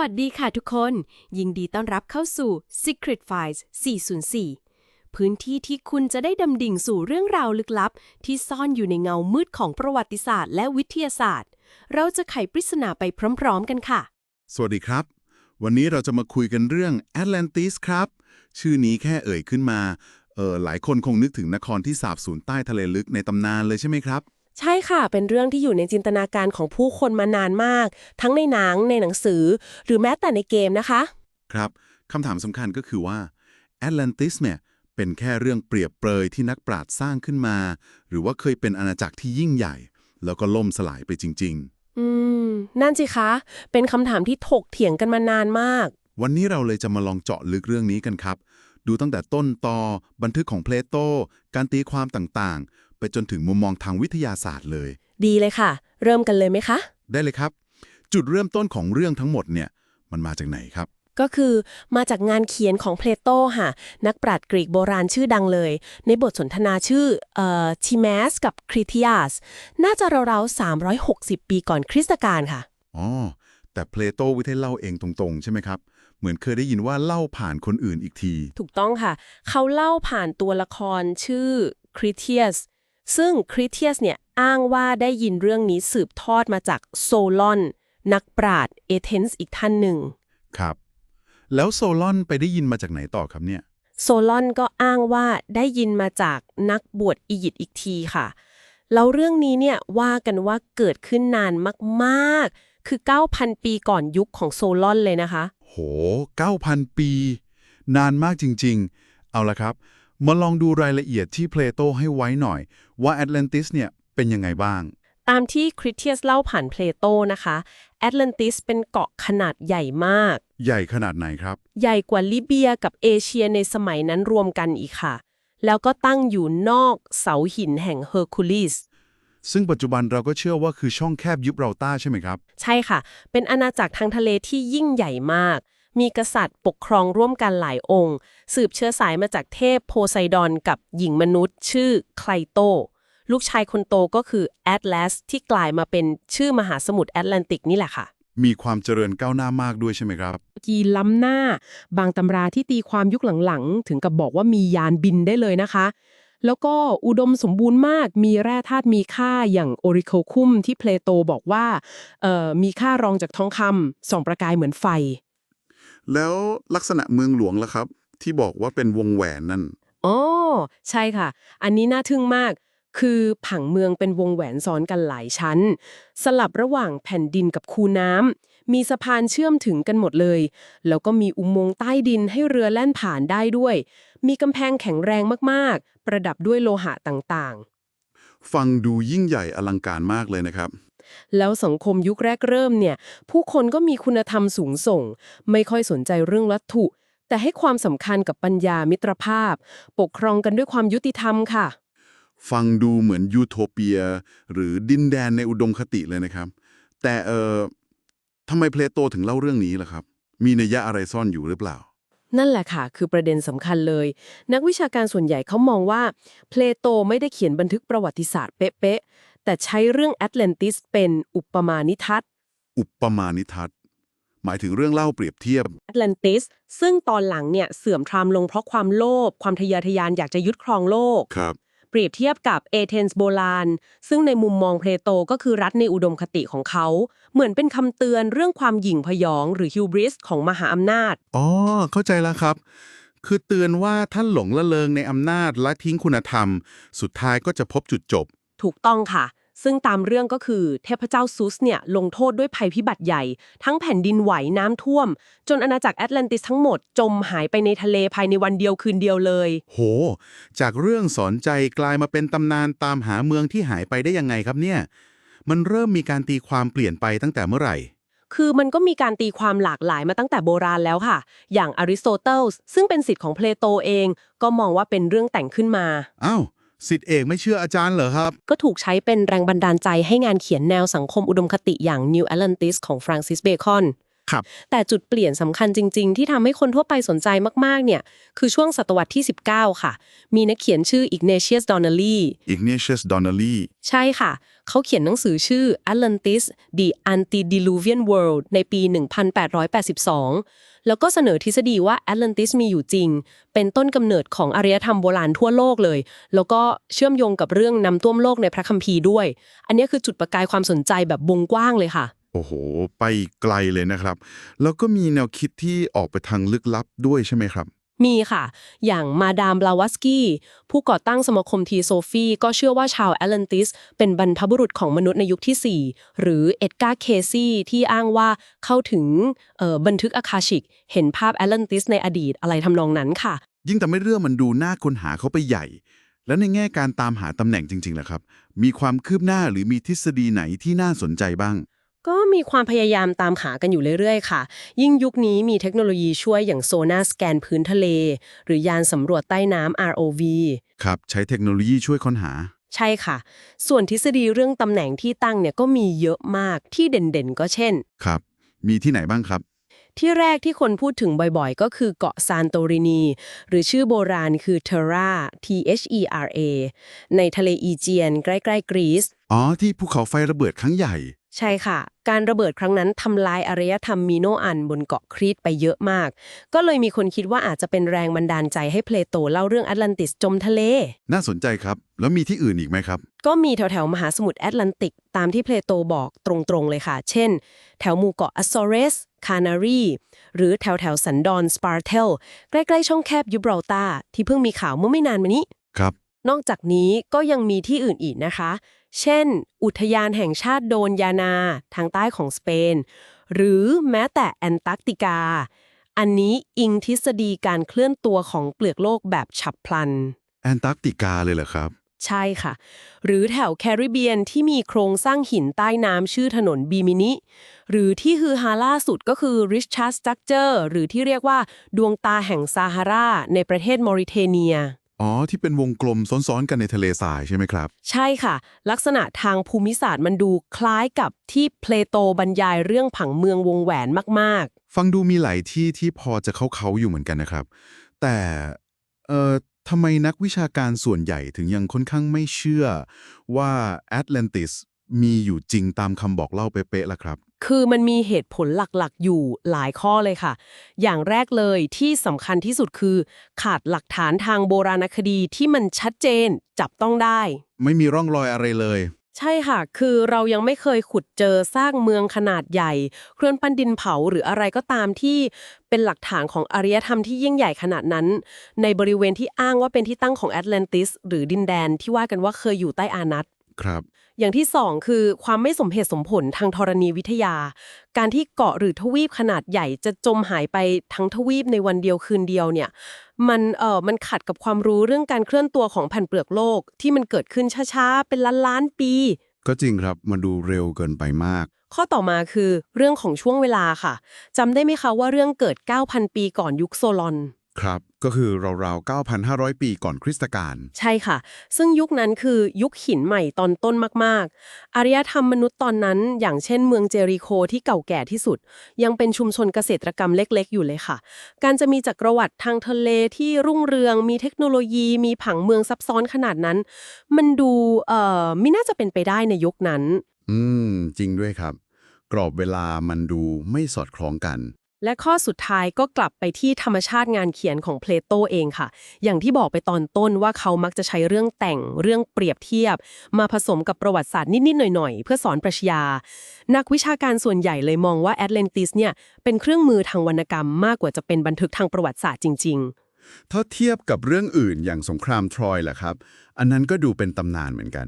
วัสดีค่ะทุกคน ยินดีต้อนรับเข้าสู่ Secret Files 404 พื้นที่ที่คุณจะได้ดำดิ่งสู่เรื่องราวลึกลับ ที่ซ่อนอยู่ในเงามืดของประวัติศาสตร์และวิทยาศาสตร์ เราจะไขปริศนาไปพร้อมๆกันค่ะ สวัสดีครับ วันนี้เราจะมาคุยกันเรื่อง Atlantis ครับ ชื่อนี้แค่เอ่ยขึ้นมา เออหลายคนคงนึกถึงนครที่สาบสูญใต้ทะเลลึกในตำนานเลยใช่ไหมครับ ใช่ค่ะ เป็นเรื่องที่อยู่ในจินตนาการของผู้คนมานานมาก ทั้งในหนังในหนังสือ หรือแม้แต่ในเกมนะคะ ครับคำถามสำคัญก็คือว่า Atlantis เนี่ยเป็นแค่เรื่องเปรียบเปรยที่นักปราชญ์สร้างขึ้นมา หรือว่าเคยเป็นอาณาจักรที่ยิ่งใหญ่ แล้วก็ล่มสลายไปจริงอืม นั่นสิคะ เป็นคำถามที่ถกเถียงกันมานานมากๆวันนี้เราเลยจะมาลองเจาะลึกเรื่องนี้กันครับ ดูตั้งแต่ต้นตอบันทึกของเพลโตการตีความต่างๆ ไปจนถึงมุมมองทางวิทยาศาสตร์เลย ดีเลยค่ะ เริ่มกันเลยไหมคะ ได้เลยครับ จุดเริ่มต้นของเรื่องทั้งหมดเนี่ยมันมาจากไหนครับ ก็คือมาจากงานเขียนของเพลโตค่ะ นักปราชญ์กรีกโบราณชื่อดังเลย ในบทสนทนาชื่อเอ่อทิเมสกับคริทิอัสน่าจะราวๆ360 ปีก่อนคริสตกาลค่ะอ๋อแต่เพลโตวิเทศเล่าเองตรงๆ ใช่ไหมครับ เหมือนเคยได้ยินว่าเล่าผ่านคนอื่นอีกที ถูกต้องค่ะ เขาเล่าผ่านตัวละครชื่อคริเทียส ซึ่งคริเทียสเนี่ยอ้างว่าได้ยินเรื่องนี้สืบทอดมาจากโซลอน นักปราชญ์เอเธนส์อีกท่านหนึ่ง ครับ แล้วโซลอนไปได้ยินมาจากไหนต่อครับเนี่ย โซลอนก็อ้างว่าได้ยินมาจากนักบวชอียิปต์อีกทีค่ะ แล้วเรื่องนี้เนี่ยว่ากันว่าเกิดขึ้นนานมากๆ คือ 9,000 ปีก่อนยุคของโซลอนเลยนะคะ โห 9,000 ปี นานมากจริง ๆ เอาละครับ มาลองดูรายละเอียดที่เพลโตให้ไว้หน่อย ว่าแอตแลนติสเนี่ยเป็นยังไงบ้าง ตามที่คริเทียสเล่าผ่านเพลโตนะคะแอตแลนติสเป็นเกาะขนาดใหญ่มาก ใหญ่ขนาดไหนครับ ใหญ่กว่าลิเบียกับเอเชียในสมัยนั้นรวมกันอีกค่ะ แล้วก็ตั้งอยู่นอกเสาหินแห่งเฮอร์คูลิสซึ่งปัจจุบันเราก็เชื่อว่าคือช่องแคบยุบเราต้าใช่ไหมครับ ใช่ค่ะ เป็นอาณาจักรทางทะเลที่ยิ่งใหญ่มาก มีกษัตริย์ปกครองร่วมกันหลายองค์ สืบเชื้อสายมาจากเทพโพไซดอนกับหญิงมนุษย์ ชื่อไคลโต ลูกชายคนโตก็คือแอตลาสที่กลายมาเป็นชื่อมหาสมุทรแอตแลนติกนี่แหละค่ะ มีความเจริญก้าวหน้ามากด้วยใช่ไหมครับ กีล้ำหน้า บางตำราที่ตีความยุคหลังๆ ถึงกับบอกว่ามียานบินได้เลยนะคะ แล้วก็อุดมสมบูรณ์มาก มีแร่ธาตุมีค่าอย่างโอริโคคุมที่เพลโตบอกว่าเอ่อมีค่ารองจากทองคำส่องประกายเหมือนไฟ แล้วลักษณะเมืองหลวงล่ะครับ ที่บอกว่าเป็นวงแหวนนั่นอ๋อใช่ค่ะ อันนี้น่าทึ่งมาก คือผังเมืองเป็นวงแหวนซ้อนกันหลายชั้น สลับระหว่างแผ่นดินกับคูน้ำมีสะพานเชื่อมถึงกันหมดเลย แล้วก็มีอุโมงค์ใต้ดินให้เรือแล่นผ่านได้ด้วย มีกำแพงแข็งแรงมากๆ ประดับด้วยโลหะต่างๆ ฟังดูยิ่งใหญ่อลังการมากเลยนะครับ แล้วสังคมยุคแรกเริ่มเนี่ย ผู้คนก็มีคุณธรรมสูงส่ง ไม่ค่อยสนใจเรื่องวัตถุ แต่ให้ความสำคัญกับปัญญามิตรภาพ ปกครองกันด้วยความยุติธรรมค่ะ ฟังดูเหมือนยูโทเปีย หรือดินแดนในอุดมคติเลยนะครับ แต่เออทำไมเพลโตถึงเล่าเรื่องนี้ล่ะครับ มีนัยยะอะไรซ่อนอยู่หรือเปล่านั่นแหละค่ะ คือประเด็นสำคัญเลย นักวิชาการส่วนใหญ่เขามองว่า เพลโตไม่ได้เขียนบันทึกประวัติศาสตร์เป๊ะๆ แต่ใช้เรื่องแอตแลนติสเป็นอุปมาณิทัศน์อุปมาณิทัศน์หมายถึงเรื่องเล่าเปรียบเทียบ แอตแลนติส ซึ่งตอนหลังเนี่ยเสื่อมทรามลงเพราะความโลภความทะเยอทะยานอยากจะยึดครองโลก ครับ เปรียบเทียบกับเอเธนส์โบราณ ซึ่งในมุมมองเพลโตก็คือรัฐในอุดมคติของเขา เหมือนเป็นคำเตือนเรื่องความหยิ่งพยองหรือฮิวบริสของมหาอำนาจ อ๋อ เข้าใจแล้วครับ คือเตือนว่าท่านหลงละเลงในอำนาจและทิ้งคุณธรรม สุดท้ายก็จะพบจุดจบ ถูกต้องค่ะ ซึ่งตามเรื่องก็คือเทพเจ้าซุสเนี่ยลงโทษด้วยภัยพิบัติใหญ่ ทั้งแผ่นดินไหวน้ำท่วม จนอาณาจักรแอตแลนติสทั้งหมดจมหายไปในทะเลภายในวันเดียวคืนเดียวเลย โห จากเรื่องสอนใจกลายมาเป็นตำนานตามหาเมืองที่หายไปได้ยังไงครับเนี่ย มันเริ่มมีการตีความเปลี่ยนไปตั้งแต่เมื่อไหร่คือมันก็มีการตีความหลากหลายมาตั้งแต่โบราณแล้วค่ะ อย่างอริสโตเติลส์ซึ่งเป็นสิทธิ์ของเพลโตเอง ก็มองว่าเป็นเรื่องแต่งขึ้นมา อ้าว สิทธิเอกไม่เชื่ออาจารย์เหรอครับ ก็ถูกใช้เป็นแรงบันดาลใจให้งานเขียนแนวสังคมอุดมคติอย่าง New Atlantis ของฟรานซิสเบคอน ครับ แต่จุดเปลี่ยนสำคัญจริง ๆ ที่ทำให้คนทั่วไปสนใจมาก ๆ เนี่ย คือช่วงศตวรรษที่ 19 ค่ะ มีนักเขียนชื่อ Ignatius Donnelly Ignatius Donnelly ใช่ค่ะ เขาเขียนหนังสือชื่อ Atlantis The Antediluvian World ในปี 1882 แล้วก็เสนอทฤษฎีว่า Atlantis มีอยู่จริง เป็นต้นกำเนิดของอารยธรรมโบราณทั่วโลกเลย แล้วก็เชื่อมโยงกับเรื่องนำท่วมโลกในพระคัมภีร์ด้วย อันนี้คือจุดประกายความสนใจแบบวงกว้างเลยค่ะ โอ้โห ไปไกลเลยนะครับ แล้วก็มีแนวคิดที่ออกไปทางลึกลับด้วยใช่ไหมครับ มีค่ะ อย่างมาดามบลาวัสกี้ ผู้ก่อตั้งสมาคมทีโซฟีก็เชื่อว่าชาวแอตแลนติส เป็นบรรพบุรุษของมนุษย์ในยุคที่ 4 หรือเอ็ดการ์เคซี่ที่อ้างว่าเข้าถึงเอ่อบันทึกอาคาชิก เห็นภาพแอตแลนติสในอดีตอะไรทำนองนั้นค่ะ ยิ่งทำให้เรื่องมันดูน่าค้นหาเขาไปใหญ่แล้วในแง่การตามหาตำแหน่งจริงๆล่ะครับ มีความคืบหน้าหรือมีทฤษฎีไหนที่น่าสนใจบ้าง ก็มีความพยายามตามหากันอยู่เรื่อยๆ ค่ะ ยิ่งยุคนี้มีเทคโนโลยีช่วยอย่างโซนาสแกนพื้นทะเล หรือยานสำรวจใต้น้ำ ROV ครับ ใช้เทคโนโลยีช่วยค้นหา ใช่ค่ะ ส่วนทฤษฎีเรื่องตำแหน่งที่ตั้งเนี่ยก็มีเยอะมากที่เด่นๆ ก็เช่น ครับ มีที่ไหนบ้างครับ ที่แรกที่คนพูดถึงบ่อยๆ ก็คือเกาะซานโตรินี หรือชื่อโบราณคือ Terra T H E R A ในทะเลอีเจียน ใกล้ๆกรีซอ๋อที่ภูเขาไฟระเบิดครั้งใหญ่ ใช่ค่ะ การระเบิดครั้งนั้นทำลายอารยธรรมมีโนอันบนเกาะครีตไปเยอะมาก ก็เลยมีคนคิดว่าอาจจะเป็นแรงบันดาลใจให้เพลโตเล่าเรื่องแอตแลนติสจมทะเล น่าสนใจครับ แล้วมีที่อื่นอีกไหมครับ ก็มีแถวๆ มหาสมุทรแอตแลนติก ตามที่เพลโตบอกตรงๆเลยค่ะ เช่น แถวหมู่เกาะอัสซอเรส คานารีหรือแถวๆสันดอนสปาร์เทล ใกล้ๆช่องแคบยูบราลตาร์ที่เพิ่งมีข่าวเมื่อไม่นานมานี้ ครับ นอกจากนี้ก็ยังมีที่อื่นอีกนะคะ เช่น อุทยานแห่งชาติโดนยานา ทางใต้ของสเปน หรือแม้แต่แอนตาร์กติกา อันนี้อิงทฤษฎีการเคลื่อนตัวของเปลือกโลกแบบฉับพลัน แอนตาร์กติกาเลยเหรอครับ ใช่ค่ะ หรือแถวแคริบเบียนที่มีโครงสร้างหินใต้น้ำชื่อถนนบีมินิ หรือที่ฮือฮาล่าสุดก็คือ Richard Structure หรือที่เรียกว่าดวงตาแห่งซาฮาราในประเทศมอริเทเนีย อ๋อ ที่เป็นวงกลมซ้อนๆกันในทะเลทรายใช่ไหมครับ ใช่ค่ะ ลักษณะทางภูมิศาสตร์มันดูคล้ายกับที่เพลโตบรรยายเรื่องผังเมืองวงแหวนมากฟังดูมีหลายที่ที่พอจะเข้าเขาอยู่เหมือนกันนะครับ แต่เอ่อทำไมนักวิชาการส่วนใหญ่ถึงยังค่อนข้างไม่เชื่อว่าแอตแลนติสมีอยู่จริงตามคำบอกเล่าเป๊ะๆล่ะครับๆ คือมันมีเหตุผลหลักๆ อยู่หลายข้อเลยค่ะ อย่างแรกเลยที่สำคัญที่สุดคือ ขาดหลักฐานทางโบราณคดีที่มันชัดเจนจับต้องได้ ไม่มีร่องรอยอะไรเลย ใช่ค่ะ คือเรายังไม่เคยขุดเจอสร้างเมืองขนาดใหญ่ เครื่องปั้นดินเผาหรืออะไรก็ตามที่เป็นหลักฐานของอารยธรรมที่ยิ่งใหญ่ขนาดนั้น ในบริเวณที่อ้างว่าเป็นที่ตั้งของแอตแลนติสหรือดินแดนที่ว่ากันว่าเคยอยู่ใต้อานัตครับ อย่างที่สองคือความไม่สมเหตุสมผลทางธรณีวิทยา การที่เกาะหรือทวีปขนาดใหญ่จะจมหายไปทั้งทวีปในวันเดียวคืนเดียวเนี่ยมันเอ่อมันขัดกับความรู้เรื่องการเคลื่อนตัวของแผ่นเปลือกโลก ที่มันเกิดขึ้นช้าๆ เป็นล้านล้านๆปี ก็จริงครับมันดูเร็วเกินไปมาก ข้อต่อมาคือเรื่องของช่วงเวลาค่ะจำได้ไหมคะว่าเรื่องเกิด 9,000 ปีก่อนยุคโซลอน ครับ ก็คือราวๆ 9,500 ปีก่อนคริสตกาลใช่ค่ะ ซึ่งยุคนั้นคือยุคหินใหม่ตอนต้นมากๆ อารยธรรมมนุษย์ตอนนั้น อย่างเช่นเมืองเจริโคที่เก่าแก่ที่สุด ยังเป็นชุมชนเกษตรกรรมเล็กๆ อยู่เลยค่ะ การจะมีจักรวรรดิทางทะเลที่รุ่งเรือง มีเทคโนโลยี มีผังเมืองซับซ้อนขนาดนั้น มันดูเอ่อไม่น่าจะเป็นไปได้ในยุคนั้น อืม จริงด้วยครับ กรอบเวลามันดูไม่สอดคล้องกัน และข้อสุดท้ายก็กลับไปที่ธรรมชาติงานเขียนของเพลโตเองค่ะ อย่างที่บอกไปตอนต้นว่าเขามักจะใช้เรื่องแต่งเรื่องเปรียบเทียบ มาผสมกับประวัติศาสตร์นิด ๆ หน่อย ๆ เพื่อสอนปรัชญา นักวิชาการส่วนใหญ่เลยมองว่าแอตแลนติสเนี่ยเป็นเครื่องมือทางวรรณกรรมมากกว่าจะเป็นบันทึกทางประวัติศาสตร์จริง ๆ ถ้าเทียบกับเรื่องอื่นอย่างสงครามทรอยล่ะครับ อันนั้นก็ดูเป็นตำนานเหมือนกัน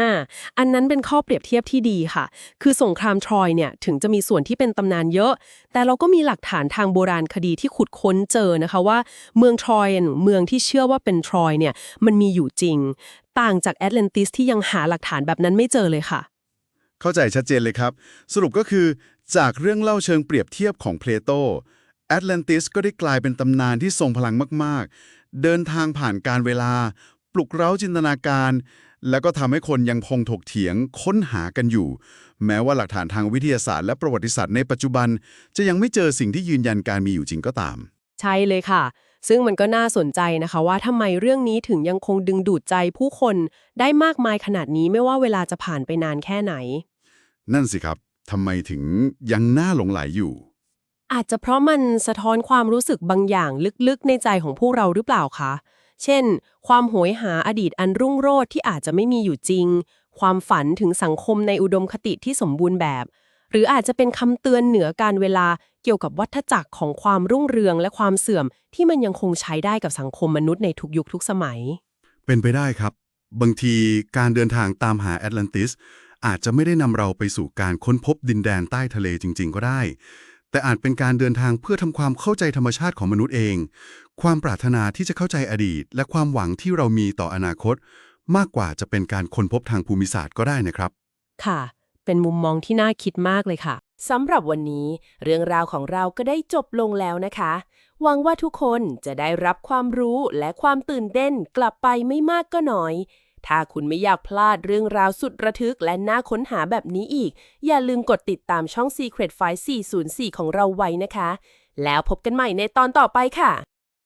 อ่า อันนั้นเป็นข้อเปรียบเทียบที่ดีค่ะ คือสงครามทรอยเนี่ยถึงจะมีส่วนที่เป็นตำนานเยอะ แต่เราก็มีหลักฐานทางโบราณคดีที่ขุดค้นเจอนะคะว่า เมืองทรอยเมืองที่เชื่อว่าเป็นทรอยเนี่ยมันมีอยู่จริง ต่างจากแอตแลนติสที่ยังหาหลักฐานแบบนั้นไม่เจอเลยค่ะ เข้าใจชัดเจนเลยครับ สรุปก็คือจากเรื่องเล่าเชิงเปรียบเทียบของเพลโตแอตแลนติสก็ได้กลายเป็นตำนานที่ทรงพลังมาก ๆ เดินทางผ่านการเวลา ปลุกเร้าจินตนาการ แล้วก็ทำให้คนยังคงถกเถียงค้นหากันอยู่ แม้ว่าหลักฐานทางวิทยาศาสตร์และประวัติศาสตร์ในปัจจุบัน จะยังไม่เจอสิ่งที่ยืนยันการมีอยู่จริงก็ตาม ใช่เลยค่ะ ซึ่งมันก็น่าสนใจนะคะว่าทำไมเรื่องนี้ถึงยังคงดึงดูดใจผู้คนได้มากมายขนาดนี้ไม่ว่าเวลาจะผ่านไปนานแค่ไหน นั่นสิครับทำไมถึงยังน่าหลงไหลอยู่ อาจจะเพราะมันสะท้อนความรู้สึกบางอย่างลึกๆ ในใจของพวกเราหรือเปล่าคะ เช่น ความโหยหาอดีตอันรุ่งโรจน์ที่อาจจะไม่มีอยู่จริง ความฝันถึงสังคมในอุดมคติที่สมบูรณ์แบบ หรืออาจจะเป็นคำเตือนเหนือการเวลาเกี่ยวกับวัฏจักรของความรุ่งเรืองและความเสื่อม ที่มันยังคงใช้ได้กับสังคมมนุษย์ในทุกยุคทุกสมัย เป็นไปได้ครับ บางทีการเดินทางตามหาแอตแลนติสอาจจะไม่ได้นำเราไปสู่การค้นพบดินแดนใต้ทะเลจริง ๆ ก็ได้ แต่อาจเป็นการเดินทางเพื่อทำความเข้าใจธรรมชาติของมนุษย์เอง ความปรารถนาที่จะเข้าใจอดีต และความหวังที่เรามีต่ออนาคต มากกว่าจะเป็นการค้นพบทางภูมิศาสตร์ก็ได้นะครับ ค่ะ เป็นมุมมองที่น่าคิดมากเลยค่ะสำหรับวันนี้ เรื่องราวของเราก็ได้จบลงแล้วนะคะ หวังว่าทุกคนจะได้รับความรู้และความตื่นเต้นกลับไปไม่มากก็น้อย ถ้าคุณไม่อยากพลาดเรื่องราวสุดระทึกและน่าค้นหาแบบนี้อีก อย่าลืมกดติดตามช่อง Secret File 404 ของเราไว้นะคะ แล้วพบกันใหม่ในตอนต่อไปค่ะ